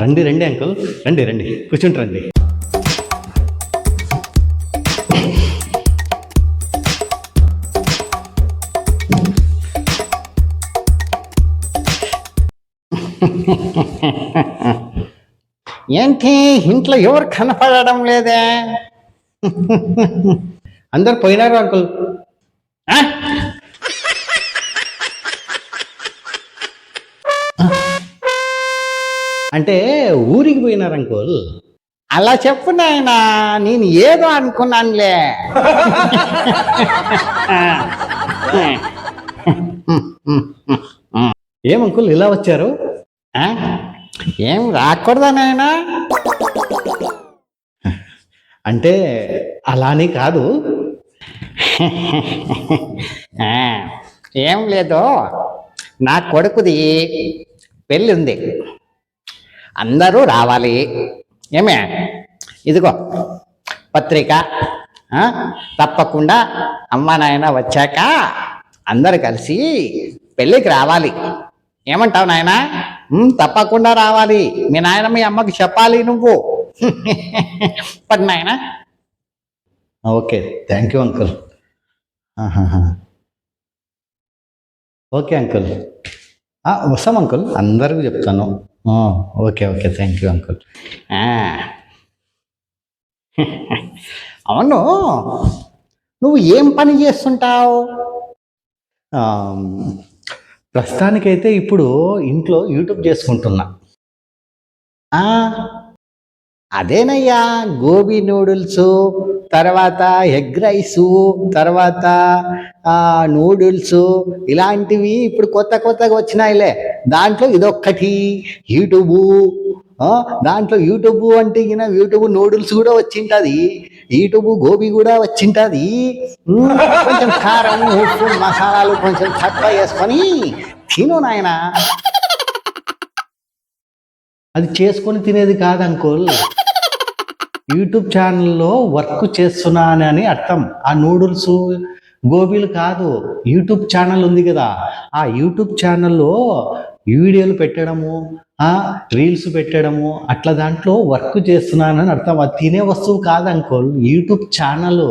రండి రండి అంకుల్. రండి రండి. కూర్చుంటారండి ఏంటి? ఇంట్లో ఎవరు కనపడడం లేదే? అందరు పోయినారు అంకుల్. అంటే ఊరికి పోయినారు అంకుల్. అలా చెప్పు నాయనా నేను ఏదో అనుకున్నానులే. ఏం ఇలా వచ్చారు? ఏం రాకూడదా నాయనా? అంటే అలానే కాదు. ఏం లేదు. నా కొడుకుది పెళ్ళి ఉంది. అందరూ రావాలి. ఏమే? ఇదిగో పత్రిక తప్పకుండా అమ్మ నాయన వచ్చాక అందరు కలిసి పెళ్ళికి రావాలి. ఏమంటావు నాయన? తప్పకుండా రావాలి. మీ నాయన మీ అమ్మకి చెప్పాలి నువ్వు. పడి నాయనా. Okay thank you uncle okay uncle. వస్తాం అంకుల్. అందరికీ చెప్తాను. Okay okay. Thank you uncle. అవును. నువ్వు ఏం పని చేస్తుంటావు? ప్రస్తుతానికైతే ఇప్పుడు ఇంట్లో యూట్యూబ్ చేసుకుంటున్నా. అదేనయ్యా. గోబీ నూడిల్స్ తర్వాత ఎగ్ రైసు తర్వాత నూడిల్స్ ఇలాంటివి ఇప్పుడు కొత్త కొత్తగా వచ్చినాయిలే. దాంట్లో ఇదొక్కటి యూట్యూబు. దాంట్లో యూట్యూబ్ అంటే ఇక యూట్యూబ్ నూడిల్స్ కూడా వచ్చింటది. యూట్యూబ్ గోబీ కూడా వచ్చింటది. కొంచెం కారం ఉప్పు మసాలాలు కొంచెం తక్కువ వేసుకొని తిను నాయన. అది చేసుకొని తినేది కాదు అంకుల్. యూట్యూబ్ ఛానల్లో వర్క్ చేస్తున్నానని అర్థం. ఆ నూడిల్స్ గోబీలు కాదు యూట్యూబ్ ఛానల్ ఉంది కదా. ఆ యూట్యూబ్ ఛానల్లో వీడియోలు పెట్టడము రీల్స్ పెట్టడము అట్లా దాంట్లో వర్క్ చేస్తున్నానని అర్థం. అది తినే వస్తువు కాదు అంకోల్. YouTube channel.